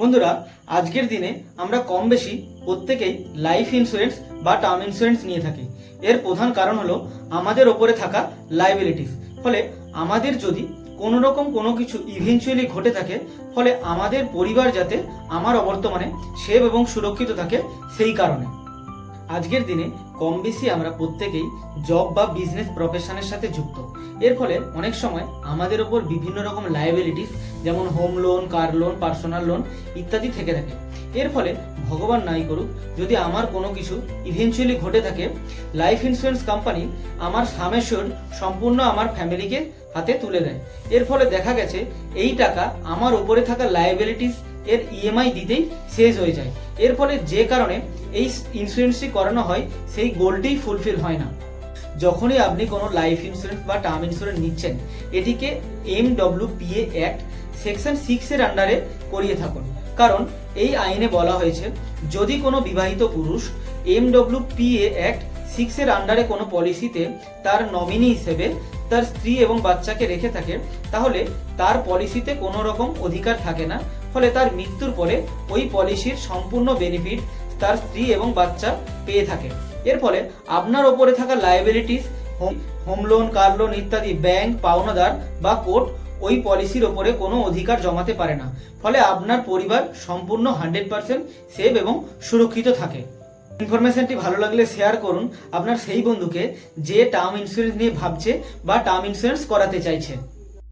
বন্ধুরা, আজকের দিনে আমরা কম বেশি প্রত্যেকেই লাইফ ইন্স্যুরেন্স বা টার্ম ইন্স্যুরেন্স নিয়ে থাকি। এর প্রধান কারণ হলো আমাদের ওপরে থাকা লাইবিলিটিস ফলে আমাদের যদি কোনো রকম কোনো কিছু ইভেনচুয়ালি ঘটে থাকে, ফলে আমাদের পরিবার যাতে আমার অবর্তমানে সেভ এবং সুরক্ষিত থাকে সেই কারণে। আজকের দিনে কম বেশি আমরা প্রত্যেকেই জব বা বিজনেস প্রফেশনের সাথে যুক্ত। এর ফলে অনেক সময় আমাদের ওপর বিভিন্ন রকম লাইবিলিটিস যেমন home loan car loan personal loan ইত্যাদি থেকে থাকে। এর ফলে ভগবান নাই করুক, যদি আমার কোনো কিছু ইভেনচুয়ালি ঘটে থাকে লাইফ ইন্স্যুরেন্স কোম্পানি আমার সামেশ্বর সম্পূর্ণ আমার ফ্যামিলিকে হাতে তুলে দেয়। এর ফলে দেখা গেছে, এই টাকা আমার উপরে থাকা লাইবিলিটিস এর ইএমআই দিতেই শেষ হয়ে যায়। এর ফলে যে কারণে এই ইন্স্যুরেন্সটি করানো হয়, সেই গোলটি ফুলফিল হয় না। যখনই আপনি কোনো লাইফ ইন্স্যুরেন্স বা টার্ম ইন্স্যুরেন্স নিচ্ছেন, এটিকে M W PA act section সিক্সের আন্ডারে করিয়ে থাকুন। কারণ এই আইনে বলা হয়েছে, যদি কোনো বিবাহিত পুরুষ এম ডব্লিউ পিএ অ্যাক্ট সিক্সের আন্ডারে কোনো পলিসিতে তার নমিনি হিসেবে তার স্ত্রী এবং বাচ্চাকে রেখে থাকে, তাহলে তার পলিসিতে কোনো রকম অধিকার থাকে না। ফলে তার মৃত্যুর পরে ওই পলিসির সম্পূর্ণ বেনিফিট তার স্ত্রী এবং বাচ্চা পেয়ে থাকে। এর ফলে আপনার ওপরে থাকা liabilities home home loan car loan ইত্যাদি ব্যাংক পাওনাদার বা কোর্ট ওই পলিসির ওপরে কোনো অধিকার জমাতে পারে না। ফলে আপনার পরিবার সম্পূর্ণ হান্ড্রেড পার্সেন্ট সেভ এবং সুরক্ষিত থাকে। ইনফরমেশনটি ভালো লাগলে শেয়ার করুন। আপনার সেই বন্ধুকে যে টার্ম ইন্স্যুরেন্স নিয়ে ভাবছে বা টার্ম ইন্স্যুরেন্স করাতে চাইছে।